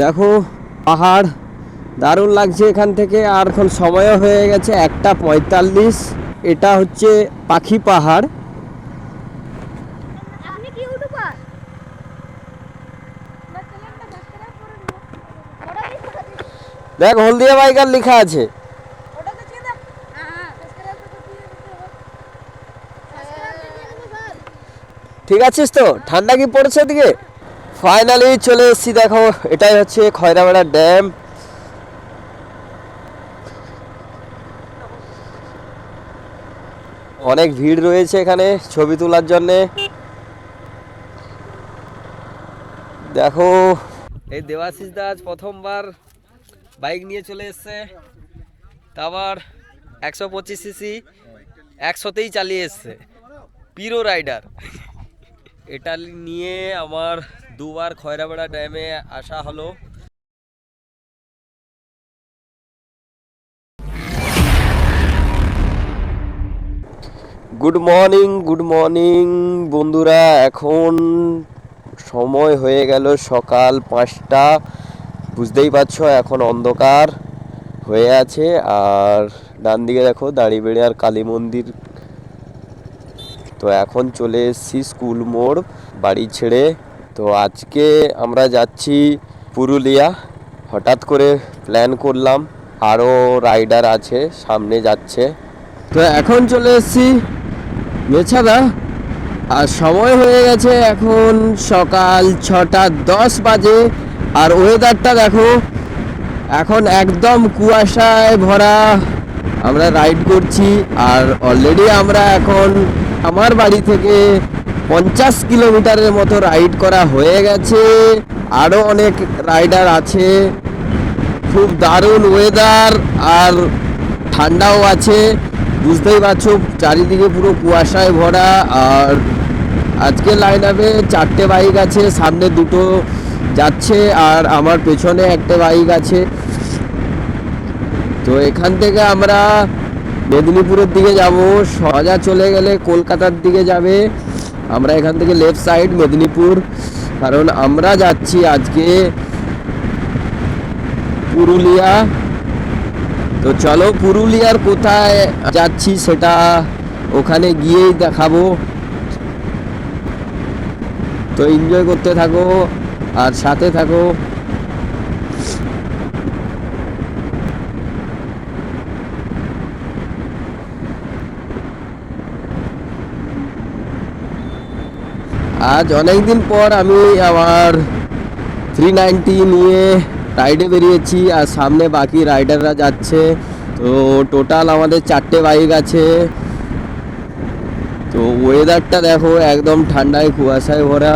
দেখো পাহাড় দারুণ লাগছে এখান থেকে। আর এখন সময়ও হয়ে গেছে একটা পঁয়তাল্লিশ। এটা হচ্ছে পাখি পাহাড়। দেখ হলদিয়া বাইকার লেখা আছে। হ্যাঁ স্যার ঠিক আছিস তো? ঠান্ডা কি পড়ছে ওদিকে? ফাইনালি চলে এসেছি, দেখো, এটাই হচ্ছে খয়রাবেড়া ড্যাম। অনেক ভিড় রয়েছে এখানে ছবি তোলার জন্যে। দেখো, এই দেবাশিস দাস প্রথমবার বাইক নিয়ে চলে এসছে। তারপর একশো পঁচিশ সিসি, একশোতেই চালিয়ে এসছে। Pro rider. এটা নিয়ে আমার দুবার খয়রাবেড়া ড্যামে আসা হলো। গুড মর্নিং গুড মর্নিং বন্ধুরা, এখন সময় হয়ে গেল সকাল পাঁচটা। বুঝতেই পারছ, এখন অন্ধকার হয়ে আছে, আর ডান দিকে দেখো, দাঁড়িবেড়ে আর কালী মন্দির। তো এখন চলে এসেছি স্কুল মোড়, বাড়ি ছেড়ে। তো আজকে আমরা যাচ্ছি পুরুলিয়া। হঠাৎ করে প্ল্যান করলাম আরও রাইডার আছে, সামনে যাচ্ছে। তো এখন চলে এসেছি মেছাদা। আর সময় হয়ে গেছে এখন সকাল ছটা দশ বাজে। আর ওয়েদারটা দেখো, এখন একদম কুয়াশায় ভরা। আমরা রাইড করছি, আর অলরেডি আমরা এখন আমার বাড়ি থেকে পঞ্চাশ কিলোমিটারের মতো রাইড করা হয়ে গেছে। আরও অনেক রাইডার আছে। খুব দারুণ ওয়েদার আর ঠান্ডাও আছে। বুঝতেই পারছ, চারিদিকে পুরো কুয়াশায় ভরা। আর আজকে লাইন আপে চারটে বাইক আছে, সামনে দুটো যাচ্ছে আর আমার পেছনে একটা বাইক আছে। তো এখান থেকে আমরা মেদিনীপুরের দিকে যাব। সোজা চলে গেলে কলকাতার দিকে যাবে। আমরা এখান থেকে লেফট সাইড মেদিনীপুর। কারণ আমরা যাচ্ছি আজকে পুরুলিয়া। তো চলো পুরুলিয়ার কোথায় যাচ্ছি সেটা ওখানে গিয়েই দেখাবো। তো এনজয় করতে থাকো আর সাথে থাকো। আজ অনেক দিন পর আমি আমার থ্রি নাইনটি নিয়ে রাইডে বেরিয়েছি, আর সামনে বাকি রাইডাররা যাচ্ছে। তো টোটাল আমাদের চারটে বাইক আছে। তো ওয়েদারটা দেখো, একদম ঠান্ডায় কুয়াশায় ভরা।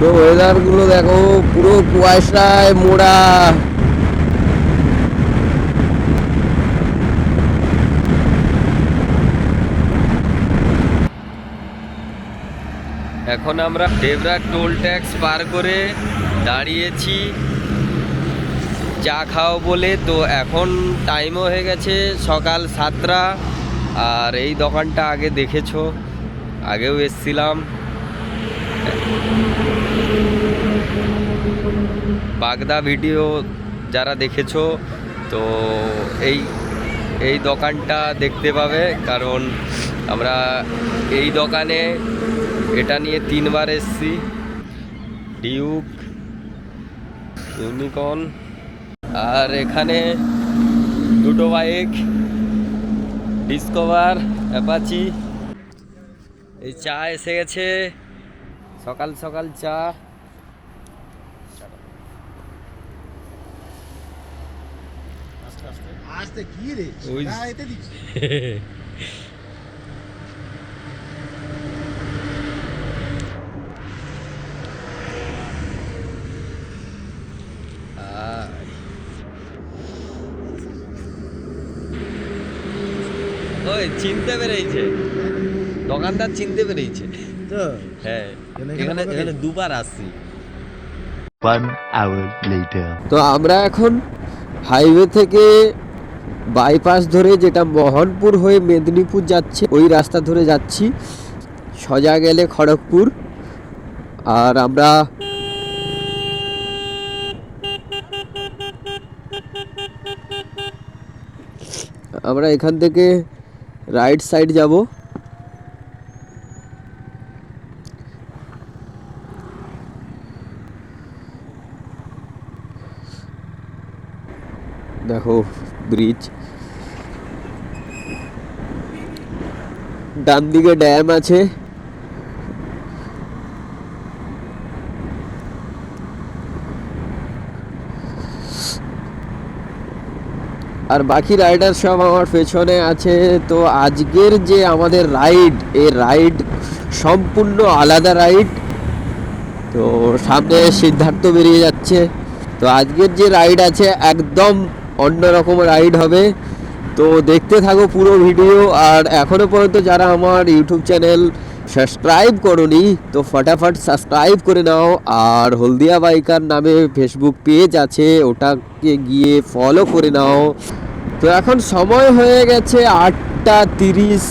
পুরো ওয়েদারগুলো দেখো, পুরো কুয়াশায় মোড়া। এখন আমরা ডেবরা টোল ট্যাক্স পার করে দাঁড়িয়েছি। চা খাও বলে, তো এখন টাইমও হয়ে গেছে সকাল সাতটা। আর এই দোকানটা আগে দেখেছ, আগেও এসছিলাম। বাগদা ভিডিও যারা দেখেছ, তো এই এই দোকানটা দেখতে পাবে, কারণ আমরা এই দোকানে এটা নিয়ে তিনবার এসছি। ডিউক, ইউনিকর্ন, আর এখানে দুটো বাইক, ডিসকভার, অ্যাপাচি। এই চা এসে গেছে। সকাল সকাল চা। আসতে কি রে ওই- এতে দিচ্ছি ওই চিনতে পেরেছে দোকানদার চিনতে পেরেছে তো হ্যাঁ এখানে এখানে দুবার আসছি One hour later. তো আমরা এখন হাইওয়ে থেকে বাইপাস ধরে যেটা মোহনপুর হয়ে মেদিনীপুর যাচ্ছে, ওই রাস্তা ধরে যাচ্ছি। সোজা গেলে খড়গপুর। আর আমরা আমরা এখান থেকে রাইট সাইড যাব দেখো ব্রিজ ডান দিকে ড্যাম আছে। আর বাকি রাইডার সব আমার পেছনে আছে। তো আজকের যে আমাদের রাইড এই রাইড সম্পূর্ণ আলাদা রাইড তো সামনে সিদ্ধার্থ বেরিয়ে যাচ্ছে। তো আজকের যে রাইড আছে, একদম অন্যরকম রাইড হবে। তো দেখতে থাকো পুরো ভিডিও আর এখনও পর্যন্ত যারা আমার ইউটিউব চ্যানেল সাবস্ক্রাইব করনি, তো ফটাফট সাবস্ক্রাইব করে নাও। আর হলদিয়া বাইকার নামে ফেসবুক পেজ আছে, ওটাকে গিয়ে ফলো করে নাও। তো এখন সময় হয়ে গেছে আটটা তিরিশ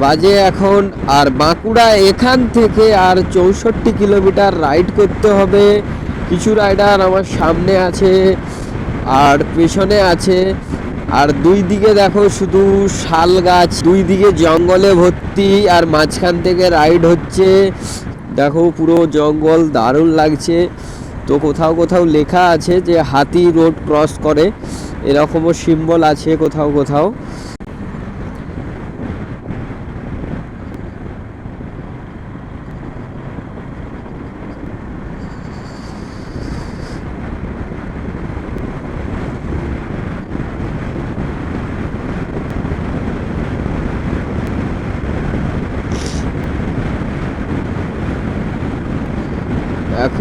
বাজে এখন, আর বাঁকুড়া এখান থেকে আর চৌষট্টি কিলোমিটার রাইড করতে হবে। কিছু রাইডার আমার সামনে আছে। আর পেছনে আছে, আর দুই দিকে দেখো শুধু শাল গাছ, দুই দিকে জঙ্গলে ভর্তি, আর মাঝখান থেকে রাইড হচ্ছে। দেখো পুরো জঙ্গল দারুণ লাগছে। তো কোথাও কোথাও লেখা আছে যে হাতি রোড ক্রস করে, এরকমও সিম্বল আছে কোথাও কোথাও।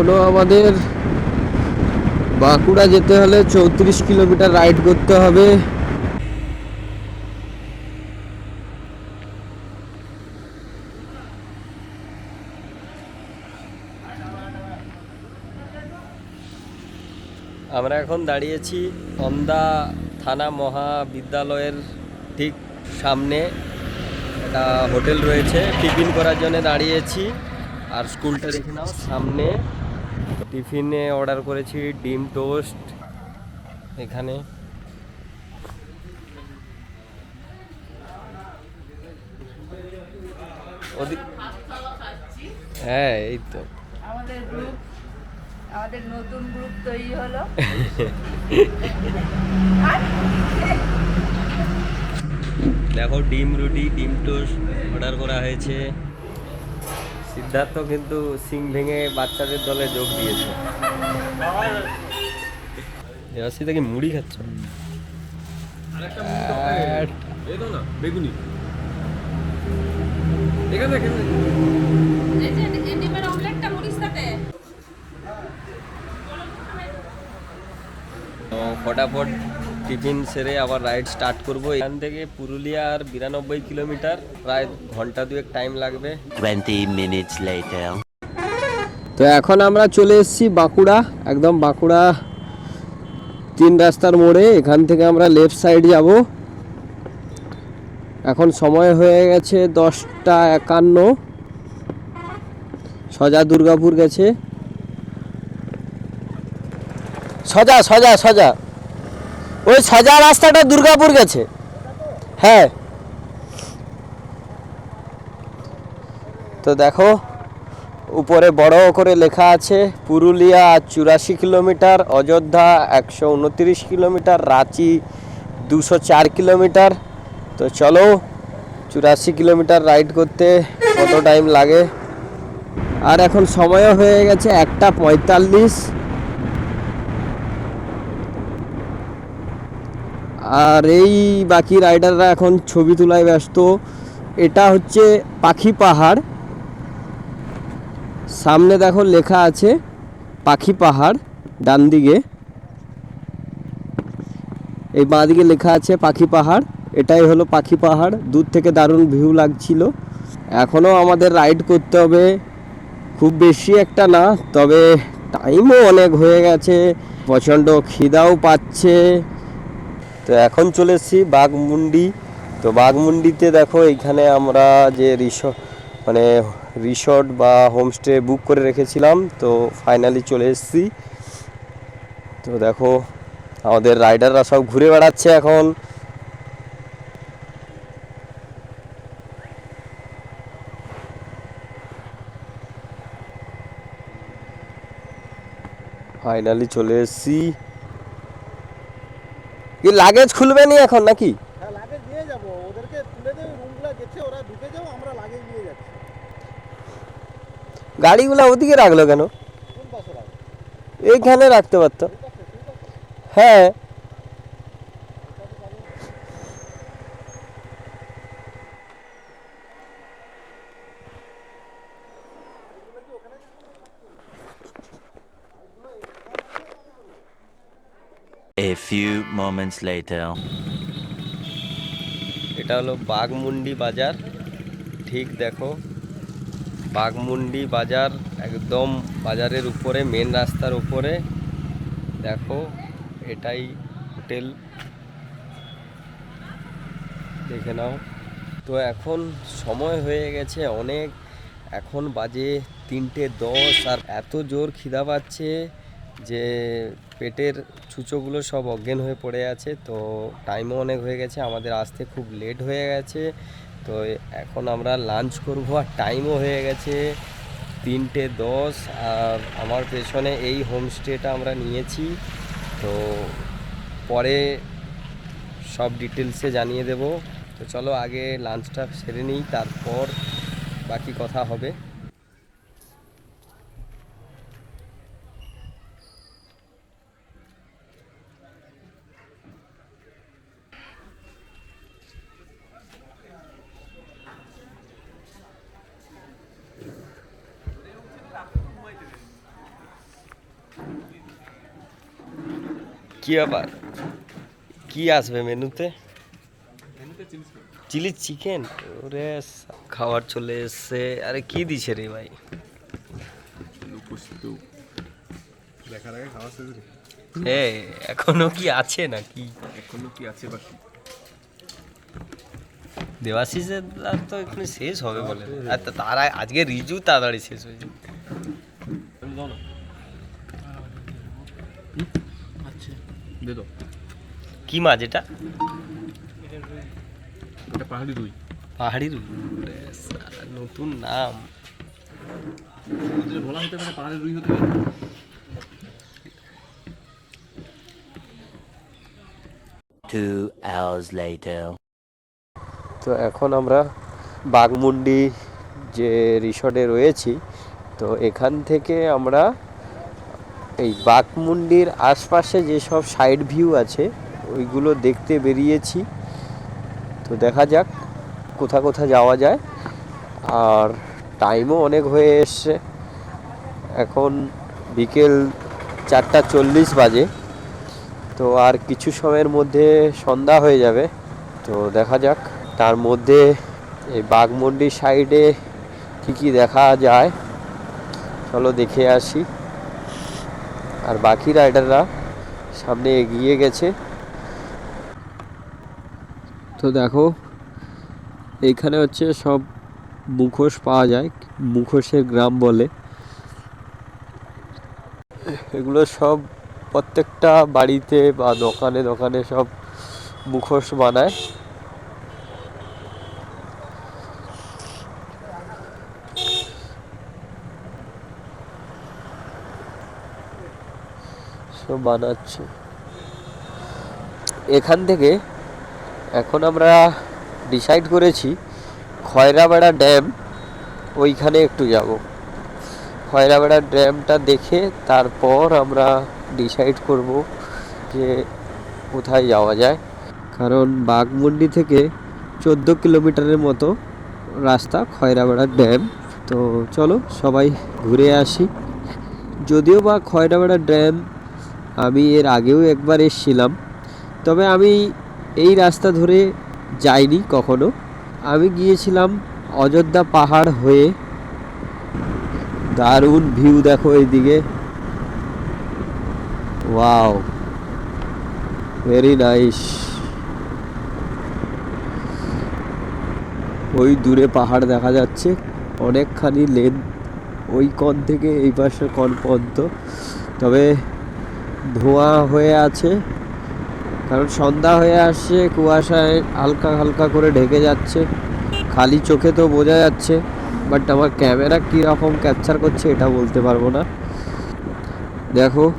এখনও আমাদের বাঁকুড়া যেতে হলে চৌত্রিশ কিলোমিটার রাইড করতে হবে। আমরা এখন দাঁড়িয়েছি অন্দা থানা মহাবিদ্যালয়ের ঠিক সামনে। একটা হোটেল রয়েছে। টিফিন করার জন্য দাঁড়িয়েছি। আর স্কুলটা দেখে নাও, সামনে। টিফিনে অর্ডার করেছি ডিম টোস্ট এখানে। হ্যাঁ এই তো। আমাদের গ্রুপ আমাদের নতুন গ্রুপ তৈরি হলো। দেখো ডিম রুটি ডিম টোস্ট অর্ডার করা হয়েছে। সিদ্ধার্থ কিন্তু সিং ভেঙে বাচ্চাদের দলে যোগ দিয়েছে। কি মুড়ি খাচ্ছ? বেগুনি। এখানে এখানে। এই যে এই ডিমের অমলেটটা মুড়ির সাথে। তো ফটাফট টিফিন সেরে আবার রাইড স্টার্ট করব। এখান থেকে পুরুলিয়া আর বিরানব্বই কিলোমিটার প্রায় ঘণ্টা দুয়েক টাইম লাগবে। 20 minutes later. তো এখন আমরা চলে এসেছি বাঁকুড়া একদম বাঁকুড়া তিন রাস্তার মোড়ে। এখান থেকে আমরা লেফট সাইড যাব। এখন সময় হয়ে গেছে দশটা একান্ন। সজা দুর্গাপুর গেছে। সজা সজা সজা। ওই সজা রাস্তাটা দুর্গাপুর গেছে। হ্যাঁ। তো দেখো, উপরে বড় করে লেখা আছে, পুরুলিয়া চুরাশি কিলোমিটার, অযোধ্যা একশো উনত্রিশ কিলোমিটার, রাঁচি দুশো চার কিলোমিটার। তো চলো, চুরাশি কিলোমিটার রাইড করতে কত টাইম লাগে? আর এখন সময়ও হয়ে গেছে একটা পঁয়তাল্লিশ। আর এই বাকি রাইডাররা এখন ছবি তোলায় ব্যস্ত। এটা হচ্ছে পাখি পাহাড়। সামনে দেখো লেখা আছে, পাখি পাহাড়, ডান দিকে। এই বাঁ দিকে লেখা আছে, পাখি পাহাড়। এটাই হলো পাখি পাহাড়। দূর থেকে দারুণ ভিউ লাগছিল। এখনও আমাদের রাইড করতে হবে। খুব বেশি একটা না, তবে টাইমও অনেক হয়ে গেছে। প্রচণ্ড খিদাও পাচ্ছে। তো এখন চলে এসেছি বাঘমুন্ডি। তো বাঘমুন্ডিতে দেখো এইখানে আমরা যে রিসর্ট মানে রিসর্ট বা হোমস্টে বুক করে রেখেছিলাম, তো ফাইনালি চলে এসেছি। তো দেখো, আমাদের রাইডাররা সব ঘুরে বেড়াচ্ছে এখন। ফাইনালি চলে এসেছি। কি লাগেজ খুলবে নি এখন নাকি? হ্যাঁ লাগেজ নিয়ে যাব। ওদেরকে তুলে দেবে রুমগুলো গেছে ওরা ঢুকে যাও আমরা লাগেজ নিয়ে যাচ্ছি। গাড়িগুলো ওদিকে রাখল কেন? এইখানে রাখতে পারতো। হ্যাঁ। Few moments later. এটা হলো বাঘমুন্ডি বাজার। ঠিক দেখো, বাঘমুন্ডি বাজার একদম বাজারের উপরে মেন রাস্তার উপরে। দেখো, এটাই হোটেল। দেখে নাও। তো এখন সময় হয়ে গেছে অনেক। এখন বাজে তিনটে দশ আর এত জোর খিদা পাচ্ছে। যে পেটের ছুঁচোগুলো সব অজ্ঞান হয়ে পড়ে আছে, তো টাইমও অনেক হয়ে গেছে, আমাদের আসতে খুব লেট হয়ে গেছে, তো এখন আমরা লাঞ্চ করব আর টাইমও হয়ে গেছে তিনটে দশ, আর আমার পেছনে এই হোমস্টেটা আমরা নিয়েছি, তো পরে সব ডিটেলসে জানিয়ে দেব, তো চলো আগে লাঞ্চটা সেরে নিই, তারপর বাকি কথা হবে। কি আবার? কি আসবে মেনুতে? Chilli chicken? ওরে খাবার চলে এসছে। আরে কি দিছে রে ভাই? এ এখনও কি আছে নাকি? এখনও কি আছে বাকি? দেবাশিসের আর তো এখানে শেষ হবে বলে। আর তার আজকে রিজু তাড়াতাড়ি শেষ হয়ে যাবে দাও না আচ্ছা দে দাও কি মাছ এটা? এটা পাহাড়ি রুই। পাহাড়ি রুই? নতুন নাম। ওদের বলা হতে পারে পাহাড়ি রুই হতে পারে। Two hours later. তো এখন আমরা বাগমুন্ডি যে রিসর্টে রয়েছি তো এখান থেকে আমরা এই বাঘমুন্ডির আশপাশে যেসব সাইড ভিউ আছে, ওইগুলো দেখতে বেরিয়েছি। তো দেখা যাক কোথা কোথা যাওয়া যায়। আর টাইমও অনেক হয়ে এসছে। এখন বিকেল চারটা চল্লিশ বাজে। তো আর কিছু সময়ের মধ্যে সন্ধ্যা হয়ে যাবে। তো দেখা যাক, তার মধ্যে এই বাঘমন্ডির সাইডে কী কী দেখা যায়। চলো দেখে আসি। আর বাকি রাইডাররা সামনে এগিয়ে গেছে। তো দেখো, এইখানে হচ্ছে সব মুখোশ পাওয়া যায়, মুখোশের গ্রাম বলে। এগুলো সব প্রত্যেকটা বাড়িতে বা দোকানে দোকানে সব মুখোশ বানায়। সব বানাচ্ছে। এখান থেকে এখন আমরা ডিসাইড করেছি খয়রাবেড়া ড্যাম ওইখানে একটু যাব। খয়রাবেড়া ড্যামটা দেখে তারপর আমরা ডিসাইড করব যে কোথায় যাওয়া যায়। কারণ বাঘমুন্ডি থেকে চোদ্দ কিলোমিটারের মতো রাস্তা খয়রাবেড়া ড্যাম তো চলো সবাই ঘুরে আসি। যদিও বা খয়রাবেড়া ড্যাম আমি এর আগেও একবার এসেছিলাম। তবে আমি এই রাস্তা ধরে যাইনি কখনো। আমি গিয়েছিলাম অযোধ্যা পাহাড় হয়ে। দারুণ ভিউ দেখো এইদিকে। Wow, very nice. ওই দূরে পাহাড় দেখা যাচ্ছে, অনেকখানি লেন ওই কন থেকে এই পাশে কন পর্যন্ত। তবে ধোঁয়া হয়ে আছে। কারণ সন্ধ্যা হয়ে আসছে, কুয়াশায় হালকা হালকা করে ঢেকে যাচ্ছে। খালি চোখে তো বোঝা যাচ্ছে বাট আমার ক্যামেরা কীরকম ক্যাপচার করছে এটা বলতে পারব না। দেখো,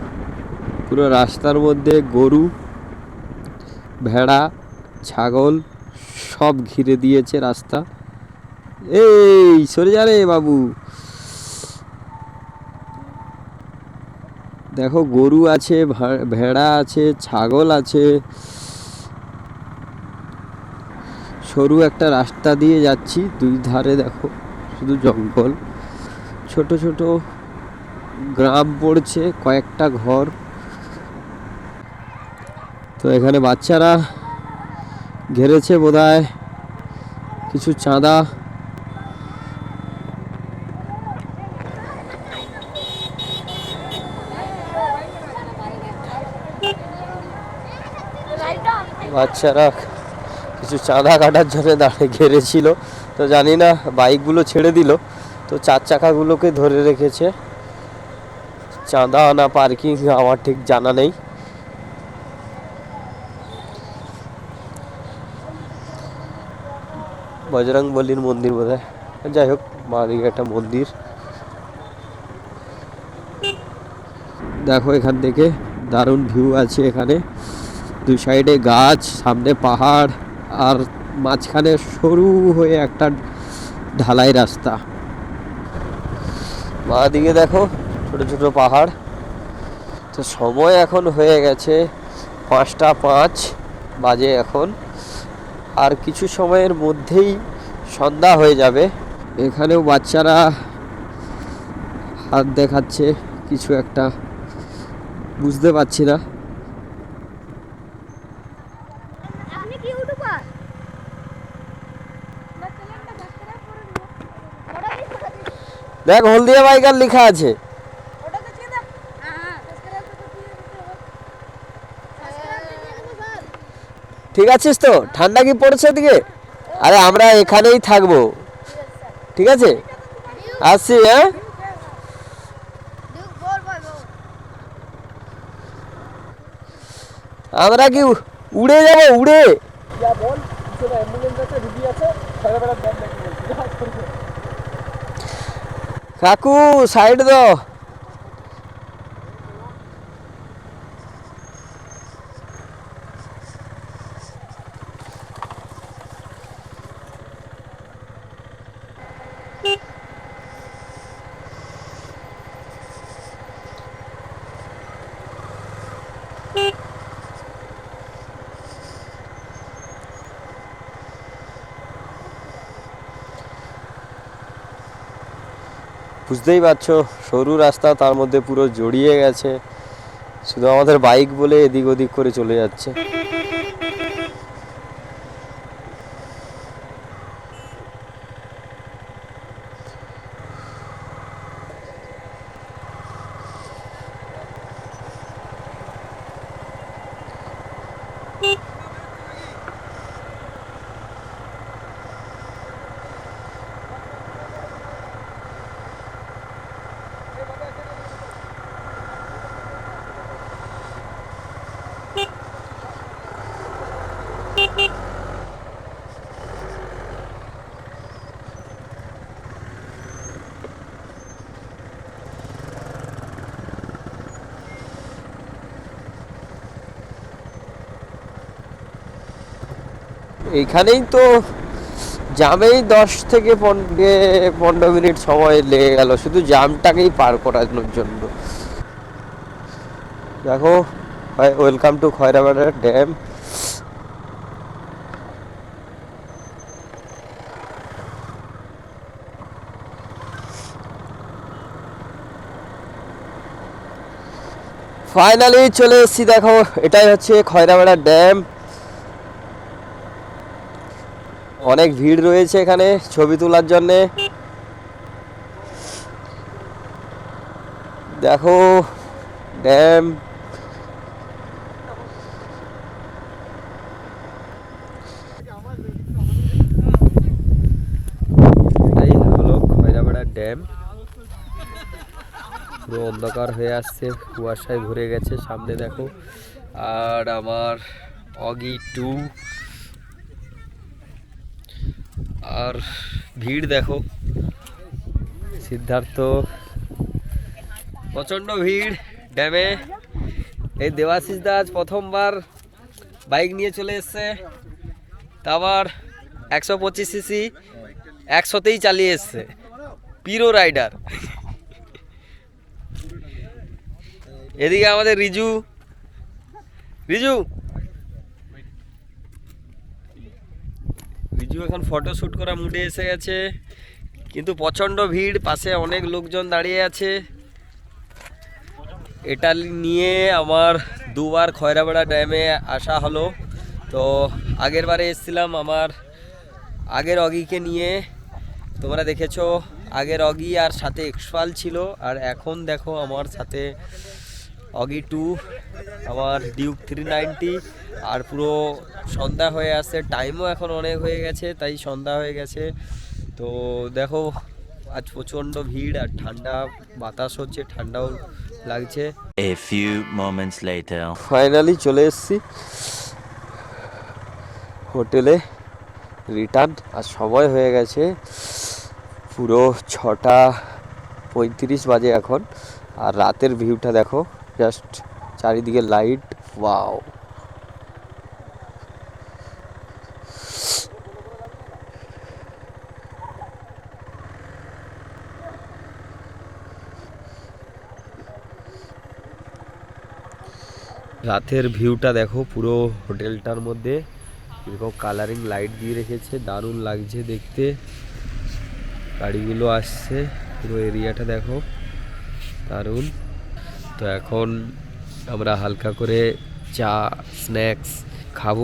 পুরো রাস্তার মধ্যে গরু, ভেড়া, ছাগল সব ঘিরে দিয়েছে রাস্তা। এই, সরে যা রে বাবু। দেখো, গরু আছে ভেড়া আছে, ছাগল আছে। সরু একটা রাস্তা দিয়ে যাচ্ছি, দুই ধারে দেখো, শুধু জঙ্গল। ছোট ছোট গ্রাম পড়ছে, কয়েকটা ঘর। তো এখানে বাচ্চারা ঘেরেছে বোধহয়। কিছু চাঁদা। বাচ্চারা কিছু চাঁদা কাটার জন্য দাঁড়িয়ে ঘেরেছিল। তো জানি না, বাইকগুলো ছেড়ে দিল। তো চার চাকাগুলোকে ধরে রেখেছে। চাঁদা না পার্কিং, আমার ঠিক জানা নেই। বজরং বলির মন্দির বোধ হয় যাই হোক মাদিকে একটা মন্দির। দেখো এখান থেকে দারুণ ভিউ আছে এখানে। দুই সাইডে গাছ, সামনে পাহাড় আর মাঝখানে সরু হয়ে একটা ঢালাই রাস্তা। দিকে দেখো, ছোট ছোট পাহাড়। তো সময় এখন হয়ে গেছে পাঁচটা পাঁচ বাজে এখন। আর কিছু সময়ের মধ্যেই সন্ধ্যা হয়ে যাবে। এখানেও বাচ্চারা হাত দেখাচ্ছে, কিছু একটা বুঝতে পারছি না আপনি কি ইউটিউবার না চ্যানেলটা সাবস্ক্রাইব করে দিন ওটা কি করে দিন দেখ হলদিয়া বাইকার লেখা আছে। হ্যাঁ ঠিক আছিস তো? ঠান্ডা কি পড়ছে ওদিকে? আরে আমরা এখানেই থাকব। ঠিক আছে? আসছি হ্যাঁ? বল বল বল আমরা কি উড়ে যাব? উড়ে! যা বল কিছু অ্যাম্বুলেন্স আছে রুগী আছে সারা বেড়া ব্যাগ নাকি বলছি যা করবে কাকু সাইড দাও। বুঝতেই পারছ, সরু রাস্তা তার মধ্যে পুরো জড়িয়ে গেছে। শুধু আমাদের বাইক বলে এদিক ওদিক করে চলে যাচ্ছে। এইখানেই তো জামেই দশ থেকে পনেরো মিনিট সময় লেগে গেল। শুধু জামটাকেই পার করানোর জন্য। দেখো welcome to Khairabara dam finally চলে এসেছি, দেখো, এটাই হচ্ছে খয়রাবাড়া ড্যাম অনেক ভিড় রয়েছে এখানে ছবি তোলার জন্যে। দেখো, ড্যাম। ড্যাম। পুরো অন্ধকার হয়ে আসছে, কুয়াশায় ভরে গেছে সামনে দেখো। আর আমার অগি টু। আর ভিড় দেখো। সিদ্ধার্থ, প্রচণ্ড ভিড় ড্যামে। এই দেবাশিস দাস প্রথমবার বাইক নিয়ে চলে এসছে। তারপর একশো পঁচিশ সিসি একশোতেই চালিয়ে এসছে। Pro rider. এদিকে আমাদের রিজু। রিজু রিজু এখন ফটো শ্যুট করা মুডে এসে গেছে, কিন্তু প্রচণ্ড ভিড়, পাশে অনেক লোকজন দাঁড়িয়ে আছে। এটা নিয়ে আমার দুবার খয়রাবেড়া ড্যামে আসা হলো। তো আগের বারে এসেছিলাম আমার আগের অগিকে নিয়ে। তোমরা দেখেছ, আগের অগি আর সাথে এক্সপাল ছিল, আর এখন দেখো আমার সাথে অগি টু আমার ডিউক থ্রি নাইনটি আর পুরো সন্ধ্যা হয়ে আসছে টাইমও এখন অনেক হয়ে গেছে তাই সন্ধ্যা হয়ে গেছে। তো দেখো আজ প্রচণ্ড ভিড় আর ঠান্ডা বাতাস হচ্ছে ঠান্ডাও লাগছে। A few moments later. Finally চলে এসেছি। হোটেলে রিটার্ন আর সময় হয়ে গেছে পুরো ছটা পঁয়ত্রিশ বাজে এখন। আর রাতের ভিউটা দেখো জাস্ট চারিদিকে লাইট ওয়াও রাতের ভিউটা দেখো, পুরো হোটেলটার মধ্যে। এরকম কালারিং লাইট দিয়ে রেখেছে, দারুণ লাগছে দেখতে। গাড়িগুলো আসছে, পুরো এরিয়াটা দেখো, দারুণ। তো এখন আমরা হালকা করে চা স্ন্যাক্স খাব।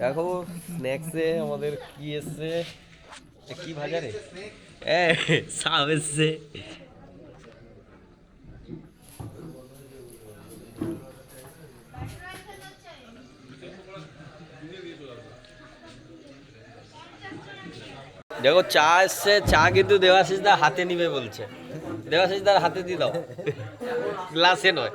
দেখো স্ন্যাক্সে আমাদের কি এসছে? কি ভাজা রে এ, সাপ এসছে। দেখো, চা এসছে, চা কিন্তু দেবাশিস দা হাতে নিবে বলছে। দেবাশিস দার হাতে দিয়ে দাও। গ্লাসে নয়।